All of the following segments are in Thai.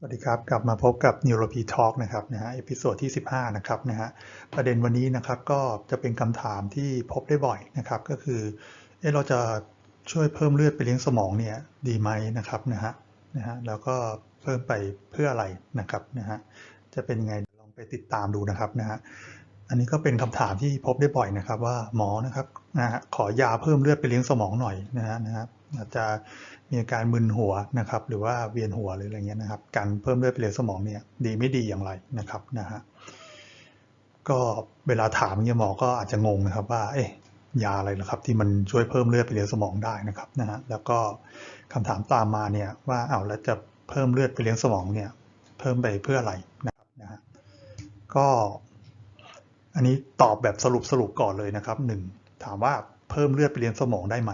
สวัสดีครับ กลับมาพบกับ n e u r o p Talk นะครับนะฮะเอพิโซดที่ 15 นะครับนะฮะประเด็นวันนี้นะครับก็จะเป็นคำถามที่พบได้บ่อยนะครับก็คือเออเราจะช่วยเพิ่มเลือดไปเลี้ยงสมองเนี่ยดีไหมนะครับนะฮะนะฮะแล้วก็เพิ่มไปเพื่ออะไรนะครับนะฮะจะเป็นยังไงลองไปติดตามดูนะครับนะฮะอันนี้ก็เป็นคำถามที่พบได้บ่อยนะครับว่าหมอนะครับ นะฮะขอยาเพิ่มเลือดไปเลี้ยงสมองหน่อยนะฮะนะครับอาจจะมีอาการมึนหัวนะครับ หรือว่าเวียนหัวหรืออะไรเงี้ยนะครับ การเพิ่มเลือดไปเลี้ยงสมองเนี่ยดีไม่ดีอย่างไรนะครับนะฮะก็เวลาถามเนี่ยหมอก็อาจจะงงนะครับว่า เอ๊ะยาอะไรล่ะครับ ที่มันช่วยเพิ่มเลือดไปเลี้ยงสมองได้นะครับนะฮะแล้วก็คำถามตามมาเนี่ยว่าเอ้าแล้วจะเพิ่มเลือดไปเลี้ยงสมองเนี่ย เพิ่มไปเพื่ออะไรนะครับนะฮะก็อันนี้ตอบแบบสรุปสรุปก่อนเลยนะครับหนึ่ง ถามว่าเพิ่มเลือดไปเลี้ยงสมองได้ไหม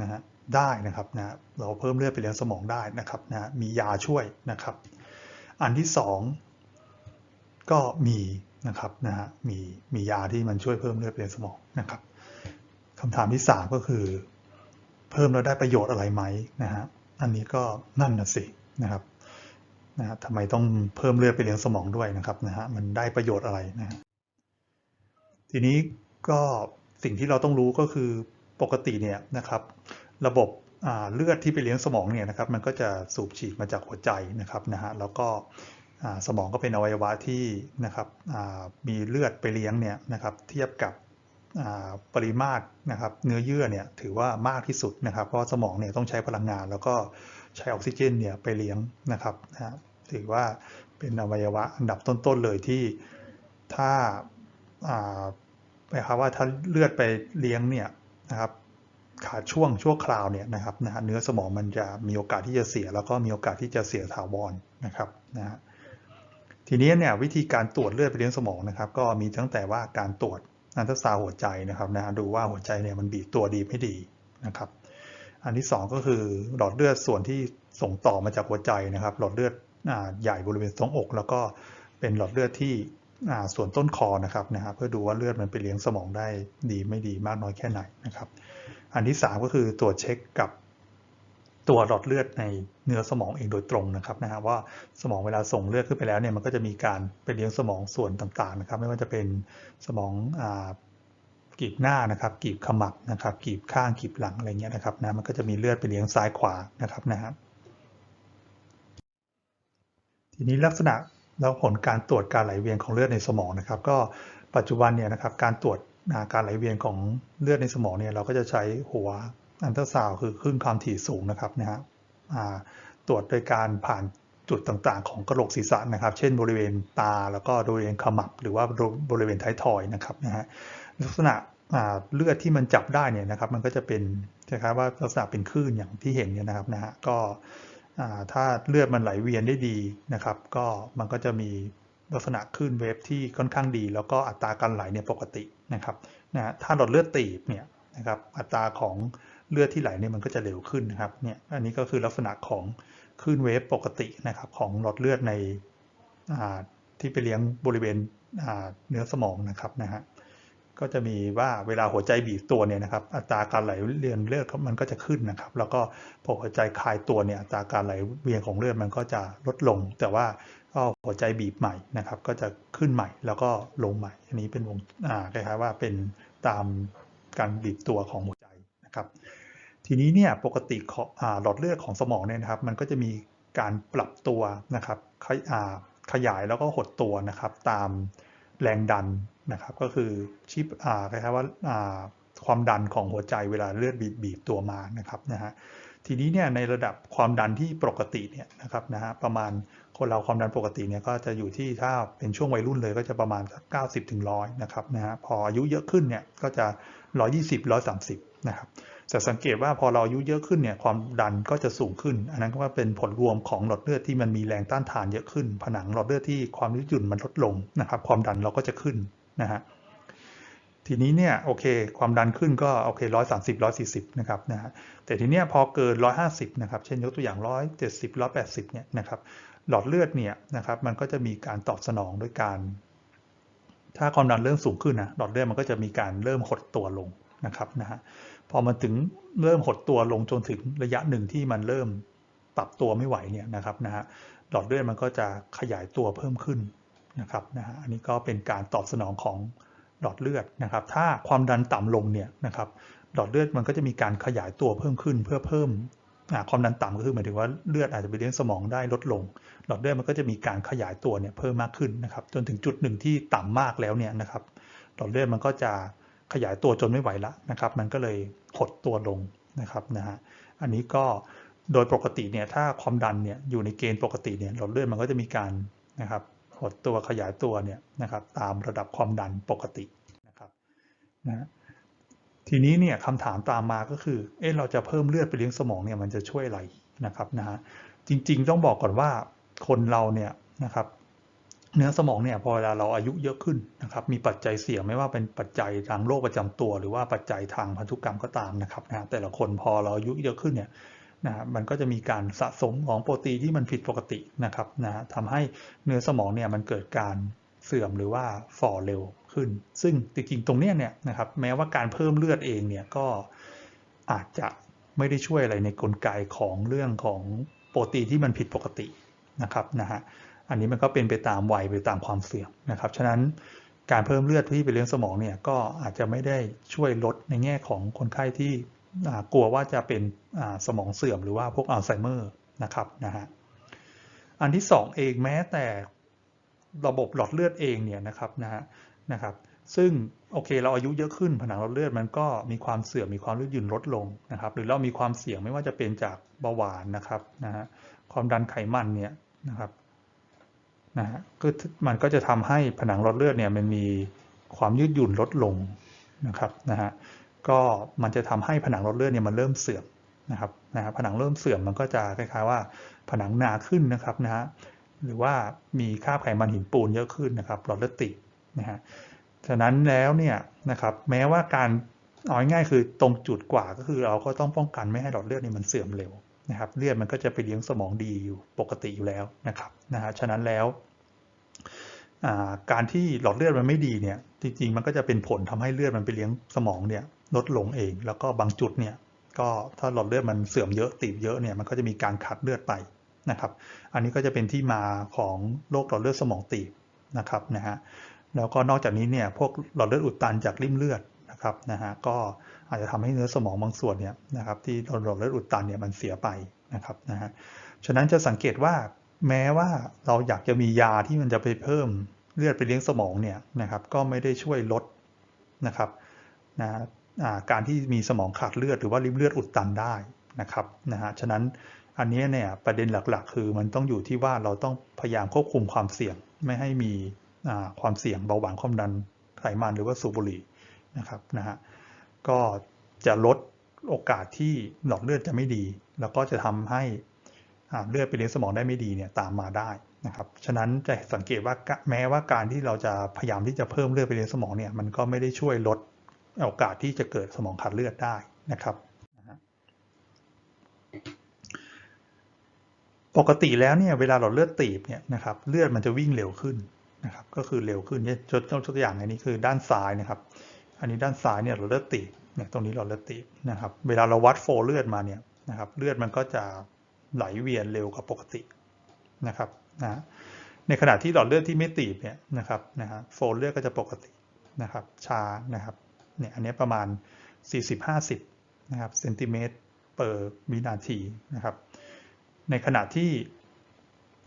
นะฮะได้นะครับนะเราเพิ่มเลือดไปเลี้ยงสมองได้นะครับนะมียาช่วยนะครับ อันที่สองก็มีนะครับนะฮะมีมียาที่มันช่วยเพิ่มเลือดไปเลี้ยงสมองนะครับคำถามที่สามก็คือ เพิ่มแล้วได้ประโยชน์อะไรไหมนะฮะอันนี้ก็นั่นนะสินะครับนะฮะทำไมต้องเพิ่มเลือดไปเลี้ยงสมองด้วยนะครับนะฮะมันได้ประโยชน์อะไรนะฮะทีนี้ก็ สิ่งที่เราต้องรู้ก็คือปกติเนี่ยนะครับ ระบบเลือดที่ไปเลี้ยงสมองเนี่ยนะครับ มันก็จะสูบฉีดมาจากหัวใจนะครับนะฮะแล้วก็สมองก็เป็นอวัยวะที่นะครับมีเลือดไปเลี้ยงเนี่ยนะครับเทียบกับปริมาตรนะครับเนื้อเยื่อเนี่ยถือว่ามากที่สุดนะครับเพราะสมองเนี่ยต้องใช้พลังงาน แล้วก็ใช้ออกซิเจนเนี่ยไปเลี้ยงนะครับนะถือว่าเป็นอวัยวะอันดับต้นๆเลยที่ถ้า มายความว่าถ้าเลือดไปเลี้ยงเนี่ยนะครับขาดช่วงชั่วคราวเนี่ยนะครับนะฮะเนื้อสมองมันจะมีโอกาสที่จะเสีย แล้วก็มีโอกาสที่จะเสียถาวรนะครับนะฮะทีนี้เนี่ยวิธีการตรวจเลือดไปเลี้ยงสมองนะครับ ก็มีตั้งแต่ว่าการตรวจอันตราซาวหัวใจนะครับนะดูว่าหัวใจเนี่ยมันบีบตัวดีไม่ดีนะครับ อันที่ 2 ก็คือหลอดเลือดส่วนที่ส่งต่อมาจากหัวใจนะครับ หลอดเลือดใหญ่บริเวณทรงอก แล้วก็เป็นหลอดเลือดที่ ส่วนต้นคอนะครับนะฮะเพื่อดูว่าเลือดมันไปเลี้ยงสมองได้ดีไม่ดีมากน้อยแค่ไหนนะครับ อันที่ 3 ก็คือตรวจเช็คกับตัวหลอดเลือดในเนื้อสมองเองโดยตรงนะครับนะฮะว่าสมองเวลาส่งเลือดขึ้นไปแล้วเนี่ยมันก็จะมีการไปเลี้ยงสมองส่วนต่างๆนะครับ ไม่ว่าจะเป็นสมองกีบหน้านะครับกีบขมับนะครับกีบข้างกีบหลังอะไรเงี้ยนะครับนะมันก็จะมีเลือดไปเลี้ยงซ้ายขวานะครับนะครับทีนี้ลักษณะ แล้วผลการตรวจการไหลเวียนของเลือดในสมองนะครับ ก็ปัจจุบันเนี่ยนะครับการตรวจการไหลเวียนของเลือดในสมองเนี่ยเราก็จะใช้หัวอันตราซาวคือคลื่นความถี่สูงนะครับนะฮะตรวจโดยการผ่านจุดต่างๆ ของกระโหลกศีรษะนะครับ เช่นบริเวณตาแล้วก็บริเวณขมับ หรือว่าบริเวณท้ายทอยนะครับนะฮะลักษณะเลือดที่มันจับได้เนี่ยนะครับ มันก็จะเป็นคล้ายๆว่าลักษณะเป็นคลื่นอย่างที่เห็นเนี่ยนะครับนะฮะก็ ถ้าเลือดมันไหลเวียนได้ดีนะครับ ก็มันก็จะมีลักษณะคลื่นเวฟที่ค่อนข้างดี แล้วก็อัตราการไหลเนี่ยปกตินะครับนะถ้าหลอดเลือดตีบเนี่ยนะครับอัตราของเลือดที่ไหลเนี่ยมันก็จะเร็วขึ้นนะครับเนี่ยอันนี้ก็คือลักษณะของคลื่นเวฟปกตินะครับของหลอดเลือดในที่ไปเลี้ยงบริเวณเนื้อสมองนะครับนะฮะ ก็จะมีว่าเวลาหัวใจบีบตัวเนี่ยนะครับอัตราการไหลเวียนเลือดมันก็จะขึ้นนะครับ แล้วก็พอหัวใจคลายตัวเนี่ยอัตราการไหลเวียนของเลือดมันก็จะลดลง แต่ว่าก็หัวใจบีบใหม่นะครับ ก็จะขึ้นใหม่แล้วก็ลงใหม่ อันนี้เป็นวงอ่าคล้ายๆว่าเป็นตามการบีบตัวของหัวใจนะครับ ทีนี้เนี่ยปกติหลอดเลือดของสมองเนี่ยนะครับ มันก็จะมีการปรับตัวนะครับขยายแล้วก็หดตัวนะครับ ตามแรงดัน นะครับก็คือชิปคล้ายๆว่าความดันของหัวใจเวลาเลือดบีบตัวมานะครับนะฮะทีนี้เนี่ยในระดับความดันที่ปกติเนี่ยนะครับนะฮะประมาณคนเราความดันปกติเนี่ยก็จะอยู่ที่ถ้าเป็นช่วงวัยรุ่นเลยก็จะประมาณสักเก้าสิบถึงร้อยนะครับนะฮะพออายุเยอะขึ้นเนี่ยก็จะร้อยี่สิบร้อยสามสิบนะครับแต่สังเกตว่าพอเราอายุเยอะขึ้นเนี่ยความดันก็จะสูงขึ้น อันนั้นก็ว่าเป็นผลรวมของหลอดเลือดที่มันมีแรงต้านทานเยอะขึ้น ผนังหลอดเลือดที่ความยืดหยุ่นมันลดลงนะครับความดันเราก็จะขึ้น นะฮะทีนี้เนี่ยโอเคความดันขึ้นก็โอเคร้อยสามสิบร้อยสี่สิบนะครับนะฮะแต่ทีเนี้ยพอเกินร้อยห้าสิบนะครับเช่นยกตัวอย่างร้อยเจ็ดสิบร้อยแปดสิบเนี่ยนะครับหลอดเลือดเนี่ยนะครับมันก็จะมีการตอบสนองด้วยการ ถ้าความดันเริ่มสูงขึ้นนะหลอดเลือดมันก็จะมีการเริ่มหดตัวลงนะครับนะฮะพอมันถึงเริ่มหดตัวลงจนถึงระยะหนึ่งที่มันเริ่มปรับตัวไม่ไหวเนี่ยนะครับนะฮะหลอดเลือดมันก็จะขยายตัวเพิ่มขึ้น นะครับนะฮะอันนี้ก็เป็นการตอบสนองของหลอดเลือดนะครับ ถ้าความดันต่ำลงเนี่ยนะครับหลอดเลือดมันก็จะมีการขยายตัวเพิ่มขึ้นเพื่อเพิ่มความดันต่ำก็คือหมายถึงว่าเลือดอาจจะไปเลี้ยงสมองได้ลดลง หลอดเลือดมันก็จะมีการขยายตัวเนี่ยเพิ่มมากขึ้นนะครับจนถึงจุดหนึ่งที่ต่ำมากแล้วเนี่ยนะครับหลอดเลือดมันก็จะขยายตัวจนไม่ไหวละนะครับ มันก็เลยหดตัวลงนะครับนะฮะอันนี้ก็โดยปกติเนี่ยถ้าความดันเนี่ยอยู่ในเกณฑ์ปกติเนี่ยหลอดเลือดมันก็จะมีการนะครับ หดตัวขยายตัวเนี่ยนะครับตามระดับความดันปกตินะครับนะทีนี้เนี่ยคำถามตามมาก็คือเอ๊ะเราจะเพิ่มเลือดไปเลี้ยงสมองเนี่ยมันจะช่วยอะไรนะครับนะฮะจริงๆต้องบอกก่อนว่าคนเราเนี่ยนะครับเนื้อสมองเนี่ยพอเวลาเราอายุเยอะขึ้นนะครับมีปัจจัยเสี่ยงไม่ว่าเป็นปัจจัยทางโรคประจำตัว หรือว่าปัจจัยทางพันธุกรรมก็ตามนะครับนะแต่ละคนพอเราอายุเยอะขึ้นเนี่ย นะมันก็จะมีการสะสมของโปรตีนที่มันผิดปกตินะครับนะทำให้เนื้อสมองเนี่ยมันเกิดการเสื่อมหรือว่าฝ่อเร็วขึ้น ซึ่งจริงๆตรงนี้เนี่ยนะครับแม้ว่าการเพิ่มเลือดเองเนี่ยก็อาจจะไม่ได้ช่วยอะไรในกลไกของเรื่องของโปรตีนที่มันผิดปกตินะครับนะฮะอันนี้มันก็เป็นไปตามวัยไปตามความเสี่ยงนะครับฉะนั้นการเพิ่มเลือดที่ไปเลี้ยงสมองเนี่ยก็อาจจะไม่ได้ช่วยลดในแง่ของคนไข้ที่ กลัวว่าจะเป็นสมองเสื่อมหรือว่าพวกอัลไซเมอร์นะครับนะฮะอันที่ 2 เองแม้แต่ระบบหลอดเลือดเองเนี่ยนะครับนะฮะนะครับซึ่งโอเคเราอายุเยอะขึ้นผนังหลอดเลือดมันก็มีความเสื่อมมีความยืดหยุ่นลดลงนะครับ หรือเรามีความเสี่ยงไม่ว่าจะเป็นจากเบาหวานนะครับนะฮะความดันไขมันเนี่ยนะครับนะฮะก็มันก็จะทำให้ผนังหลอดเลือดเนี่ยมันมีความยืดหยุ่นลดลงนะครับนะฮะ ก็มันจะทำให้ผนังหลอดเลือดเนี่ยมันเริ่มเสื่อมนะครับนะฮะผนังเริ่มเสื่อมมันก็จะคล้ายๆว่าผนังหนาขึ้นนะครับนะฮะหรือว่ามีค่าบไขมันหินปูนเยอะขึ้นนะครับหลอดเลือดติดนะฮะฉะนั้นแล้วเนี่ยนะครับแม้ว่าการเอาง่ายๆคือตรงจุดกว่าก็คือเราก็ต้องป้องกันไม่ให้หลอดเลือดนี่มันเสื่อมเร็วนะครับเลือดมันก็จะไปเลี้ยงสมองดีอยู่ปกติอยู่แล้วนะครับนะฮะฉะนั้นแล้วการที่หลอดเลือดมันไม่ดีเนี่ยจริงๆมันก็จะเป็นผลทำให้เลือดมันไปเลี้ยงสมองเนี่ย ลดลงเอง แล้วก็บางจุดเนี่ยก็ถ้าหลอดเลือดมันเสื่อมเยอะตีบเยอะเนี่ยมันก็จะมีการขัดเลือดไปนะครับ อันนี้ก็จะเป็นที่มาของโรคหลอดเลือดสมองตีบนะครับนะฮะแล้วก็นอกจากนี้เนี่ยพวกหลอดเลือดอุดตันจากริ่มเลือดนะครับนะฮะก็อาจจะทำให้เนื้อสมองบางส่วนเนี่ยนะครับที่หลอดเลือดอุดตันเนี่ยมันเสียไปนะครับนะฮะฉะนั้นจะสังเกตว่าแม้ว่าเราอยากจะมียาที่มันจะไปเพิ่มเลือดไปเลี้ยงสมองเนี่ยนะครับก็ไม่ได้ช่วยลดนะครับนะ การที่มีสมองขาดเลือดหรือว่าริมเลือดอุดตันได้นะครับนะฮะฉะนั้นอันนี้เนี่ยประเด็นหลักๆ คือมันต้องอยู่ที่ว่าเราต้องพยายามควบคุมความเสี่ยง ไม่ให้มีความเสี่ยงเบาหวานความดันไขมันหรือว่าสูบบุหรี่นะครับนะฮะก็จะลดโอกาสที่หลอดเลือดจะไม่ดี แล้วก็จะทำให้เลือดไปเลี้ยงสมองได้ไม่ดีเนี่ยตามมาได้นะครับฉะนั้นจะสังเกตว่าแม้ว่าการที่เราจะพยายามที่จะเพิ่มเลือดไปเลี้ยงสมองเนี่ยมันก็ไม่ได้ช่วยลด โอกาสที่จะเกิดสมองขาดเลือดได้นะครับปกติแล้วเนี่ยเวลาเราเลือดตีบเนี่ยนะครับเลือดมันจะวิ่งเร็วขึ้นนะครับก็คือเร็วขึ้นเนี่ยยกตัวอย่างอันนี้คือด้านซ้ายนะครับ อันนี้ด้านซ้ายเนี่ยเราเลือดตีบเนี่ยตรงนี้เราเลือดตีบนะครับเวลาเราวัดโฟเลือดมาเนี่ยนะครับเลือดมันก็จะไหลเวียนเร็วกว่าปกตินะครับนะในขณะที่หลอดเลือดที่ไม่ตีบเนี่ยนะครับนะฮะโฟเลือดก็จะปกตินะครับช้านะครับ เนี่ยอันนี้ประมาณ 40-50นะครับเซนติเมตรเปอร์วินาทีนะครับ ในขณะที่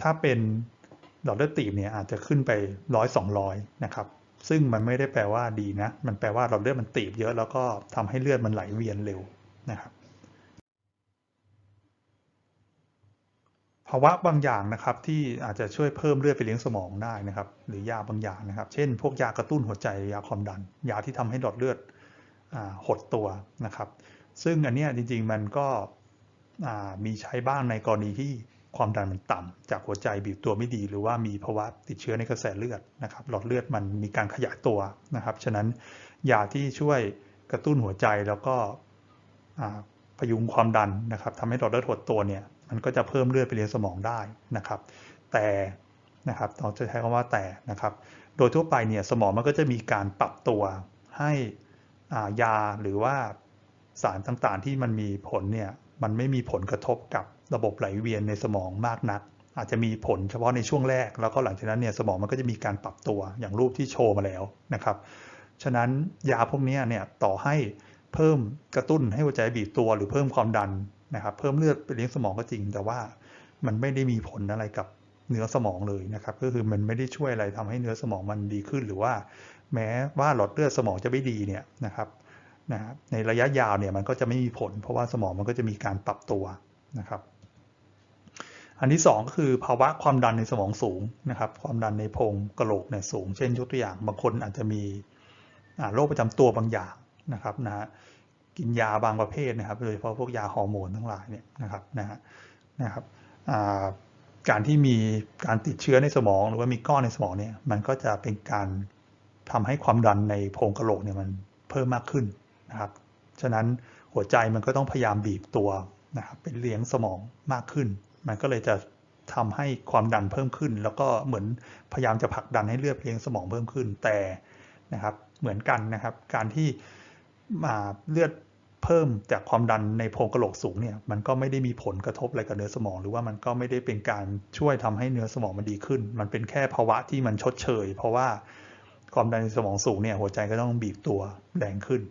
ถ้าเป็นหลอดเลือดตีบเนี่ยอาจจะขึ้นไปร้อยสองร้อยนะครับ ซึ่งมันไม่ได้แปลว่าดีนะ มันแปลว่าหลอดเลือดมันตีบเยอะแล้วก็ทำให้เลือดมันไหลเวียนเร็วนะครับ ภาวะบางอย่างนะครับที่อาจจะช่วยเพิ่มเลือดไปเลี้ยงสมองได้นะครับ หรือยาบางอย่างนะครับ เช่น พวกยากระตุ้นหัวใจยาความดัน ยาที่ทำให้หลอดเลือดหดตัวนะครับ ซึ่งอันนี้จริงๆมันก็มีใช้บ้างในกรณีที่ความดันมันต่ำจากหัวใจบีบตัวไม่ดี หรือว่ามีภาวะติดเชื้อในกระแสเลือดนะครับ หลอดเลือดมันมีการขยายตัวนะครับ ฉะนั้นยาที่ช่วยกระตุ้นหัวใจแล้วก็พยุงความดันนะครับทำให้หลอดเลือดหดตัวเนี่ย มันก็จะเพิ่มเลือดไปเลี้ยงสมองได้นะครับ แต่นะครับเราจะใช้คำว่าแต่นะครับ โดยทั่วไปเนี่ยสมองมันก็จะมีการปรับตัวให้ยาหรือว่าสารต่างๆที่มันมีผลเนี่ยมันไม่มีผลกระทบกับระบบไหลเวียนในสมองมากนัก อาจจะมีผลเฉพาะในช่วงแรก แล้วก็หลังจากนั้นเนี่ยสมองมันก็จะมีการปรับตัวอย่างรูปที่โชว์มาแล้วนะครับ ฉะนั้นยาพวกนี้เนี่ยต่อให้เพิ่มกระตุ้นให้หัวใจบีบตัวหรือเพิ่มความดัน นะครับ เพิ่มเลือดไปเลี้ยงสมองก็จริง แต่ว่ามันไม่ได้มีผลอะไรกับเนื้อสมองเลยนะครับ ก็คือมันไม่ได้ช่วยอะไรทำให้เนื้อสมองมันดีขึ้น หรือว่า แม้ว่าหลอดเลือดสมองจะไม่ดีเนี่ยนะครับนะในระยะยาวเนี่ยมันก็จะไม่มีผล เพราะว่าสมองมันก็จะมีการปรับตัวนะครับ อันที่ 2 ก็คือภาวะความดันในสมองสูงนะครับ ความดันในโพรงกระโหลกเนี่ยสูง เช่นยกตัวอย่างบางคนอาจจะมีโรคประจำตัวบางอย่างนะครับนะฮะ กินยาบางประเภทนะครับ โดยเฉพาะพวกยาฮอร์โมนทั้งหลายเนี่ยนะครับนะฮะนะครับการที่มีการติดเชื้อในสมอง หรือว่ามีก้อนในสมองเนี่ยมันก็จะเป็นการทำให้ความดันในโพรงกระโหลกเนี่ยมันเพิ่มมากขึ้นนะครับ ฉะนั้นหัวใจมันก็ต้องพยายามบีบตัวนะครับเป็นเลี้ยงสมองมากขึ้น มันก็เลยจะทำให้ความดันเพิ่มขึ้น แล้วก็เหมือนพยายามจะผลักดันให้เลือดเลี้ยงสมองเพิ่มขึ้นแต่นะครับเหมือนกันนะครับ การที่ มาเลือดเพิ่มจากความดันในโพรงกระโหลกสูงเนี่ยมันก็ไม่ได้มีผลกระทบอะไรกับเนื้อสมอง หรือว่ามันก็ไม่ได้เป็นการช่วยทำให้เนื้อสมองมันดีขึ้น มันเป็นแค่ภาวะที่มันชดเชย เพราะว่าความดันในสมองสูงเนี่ยหัวใจก็ต้องบีบตัวแรงขึ้น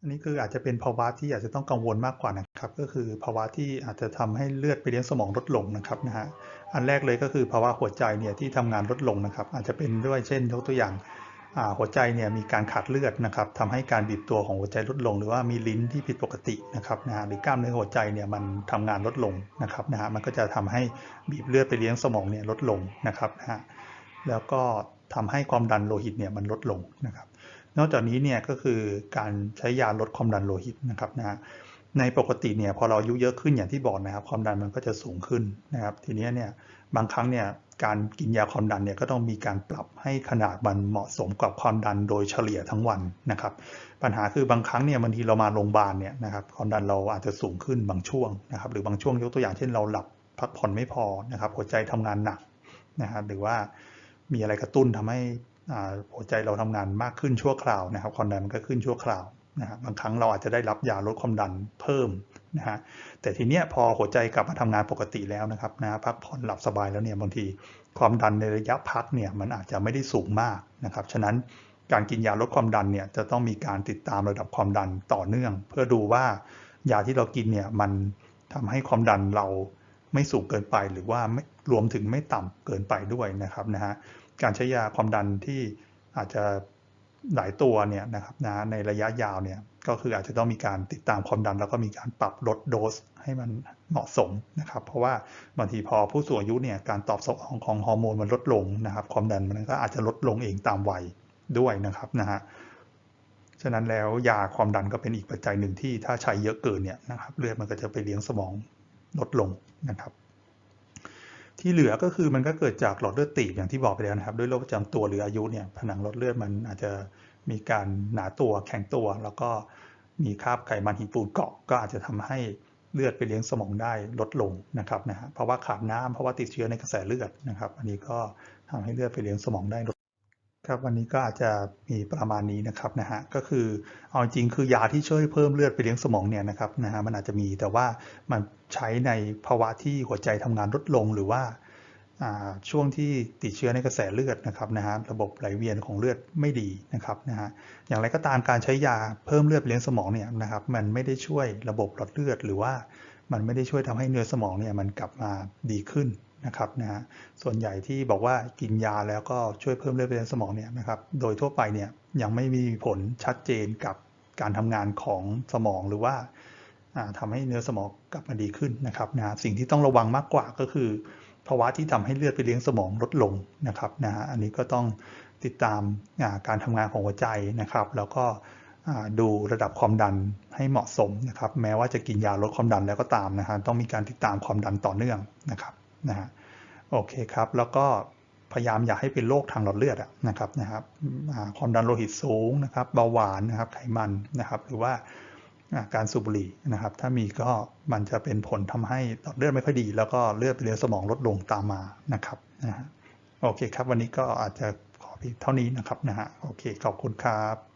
อันนี้คืออาจจะเป็นภาวะที่อาจจะต้องกังวลมากกว่านะครับ ก็คือภาวะที่อาจจะทำให้เลือดไปเลี้ยงสมองลดลงนะครับนะฮะอันแรกเลยก็คือภาวะหัวใจเนี่ยที่ทำงานลดลงนะครับ อาจจะเป็นด้วยเช่นยกตัวอย่าง หัวใจเนี่ยมีการขาดเลือดนะครับทำให้การบีบตัวของหัวใจลดลง หรือว่ามีลิ้นที่ผิดปกตินะครับนะฮะหรือกล้ามเนื้อหัวใจเนี่ยมันทำงานลดลงนะครับนะฮะมันก็จะทำให้บีบเลือดไปเลี้ยงสมองเนี่ยลดลงนะครับนะฮะแล้วก็ทำให้ความดันโลหิตเนี่ยมันลดลงนะครับ นอกจากนี้เนี่ยก็คือการใช้ยาลดความดันโลหิตนะครับนะฮะในปกติเนี่ยพอเราอายุเยอะขึ้นอย่างที่บอกนะครับ ความดันมันก็จะสูงขึ้นนะครับ ทีนี้เนี่ยบางครั้งเนี่ย การกินยาความดันเนี่ยก็ต้องมีการปรับให้ขนาดมันเหมาะสมกับความดันโดยเฉลี่ยทั้งวันนะครับ ปัญหาคือบางครั้งเนี่ยบางทีเรามาโรงพยาบาลเนี่ยนะครับความดันเราอาจจะสูงขึ้นบางช่วงนะครับ หรือบางช่วงยกตัวอย่างเช่นเราหลับพักผ่อนไม่พอนะครับ หัวใจทำงานหนักนะครับหรือว่ามีอะไรกระตุ้นทำให้หัวใจเราทำงานมากขึ้นชั่วคราวนะครับความดันมันก็ขึ้นชั่วคราวนะครับบางครั้งเราอาจจะได้รับยาลดความดันเพิ่ม นะฮะแต่ทีเนี้ยพอหัวใจกลับมาทำงานปกติแล้วนะครับนะพักผ่อนหลับสบายแล้วเนี่ยบางทีความดันในระยะพักเนี่ยมันอาจจะไม่ได้สูงมากนะครับฉะนั้นการกินยาลดความดันเนี่ยจะต้องมีการติดตามระดับความดันต่อเนื่อง เพื่อดูว่ายาที่เรากินเนี่ยมันทำให้ความดันเราไม่สูงเกินไปหรือว่าไม่รวมถึงไม่ต่ำเกินไปด้วยนะครับนะฮะการใช้ยาความดันที่อาจจะหลายตัวเนี่ยนะครับนะในระยะยาวเนี่ย ก็คืออาจจะต้องมีการติดตามความดัน แล้วก็มีการปรับลดโดสให้มันเหมาะสมนะครับ เพราะว่าบางทีพอผู้สูงอายุเนี่ยการตอบสนองของฮอร์โมนมันลดลงนะครับ ความดันมันก็อาจจะลดลงเองตามวัยด้วยนะครับนะฮะฉะนั้นแล้วยาความดันก็เป็นอีกปัจจัยหนึ่งที่ถ้าใช้เยอะเกินเนี่ยนะครับเลือดมันก็จะไปเลี้ยงสมองลดลงนะครับ ที่เหลือก็คือมันก็เกิดจากหลอดเลือดตีบอย่างที่บอกไปแล้วนะครับ ด้วยโรคประจำตัวหรืออายุเนี่ยผนังหลอดเลือดมันอาจจะ มีการหนาตัวแข็งตัว แล้วก็มีคราบไขมันหินปูนเกาะก็อาจจะทำให้เลือดไปเลี้ยงสมองได้ลดลงนะครับนะฮะเพราะว่าขาดน้ำเพราะว่าติดเชื้อในกระแสเลือดนะครับ อันนี้ก็ทำให้เลือดไปเลี้ยงสมองได้ลดครับวันนี้ก็อาจจะมีประมาณนี้นะครับนะฮะก็คือเอาจริงคือยาที่ช่วยเพิ่มเลือดไปเลี้ยงสมองเนี่ยนะครับนะฮะมันอาจจะมีแต่ว่ามันใช้ในภาวะที่หัวใจทำงานลดลงหรือว่า ช่วงที่ติดเชื้อในกระแสเลือดนะครับนะฮะระบบไหลเวียนของเลือดไม่ดีนะครับนะฮะอย่างไรก็ตามการใช้ยาเพิ่มเลือดเลี้ยงสมองเนี่ยนะครับมันไม่ได้ช่วยระบบหลอดเลือด หรือว่ามันไม่ได้ช่วยทำให้เนื้อสมองเนี่ยมันกลับมาดีขึ้นนะครับนะฮะส่วนใหญ่ที่บอกว่ากินยาแล้วก็ช่วยเพิ่มเลือดเลี้ยงสมองเนี่ยนะครับโดยทั่วไปเนี่ยยังไม่มีผลชัดเจนกับการทำงานของสมองหรือว่าทำให้เนื้อสมองกลับมาดีขึ้นนะครับนะสิ่งที่ต้องระวังมากกว่าก็คือ ภาวะที่ทำให้เลือดไปเลี้ยงสมองลดลงนะครับนะฮะอันนี้ก็ต้องติดตามการทำงานของหัวใจนะครับ แล้วก็ดูระดับความดันให้เหมาะสมนะครับ แม้ว่าจะกินยาลดความดันแล้วก็ตามนะฮะต้องมีการติดตามความดันต่อเนื่องนะครับนะฮะโอเคครับ แล้วก็พยายามอย่าให้เป็นโรคทางหลอดเลือดนะครับนะครับความดันโลหิตสูงนะครับเบาหวานนะครับไขมันนะครับหรือว่า การสูบบุหรี่นะครับ ถ้ามีก็มันจะเป็นผลทำให้ต่อเลือดไม่ค่อยดี แล้วก็เลือดไปเลี้ยงสมองลดลงตามมานะครับนะฮะโอเคครับ วันนี้ก็อาจจะขอเพียงเท่านี้นะครับนะฮะโอเคขอบคุณครับ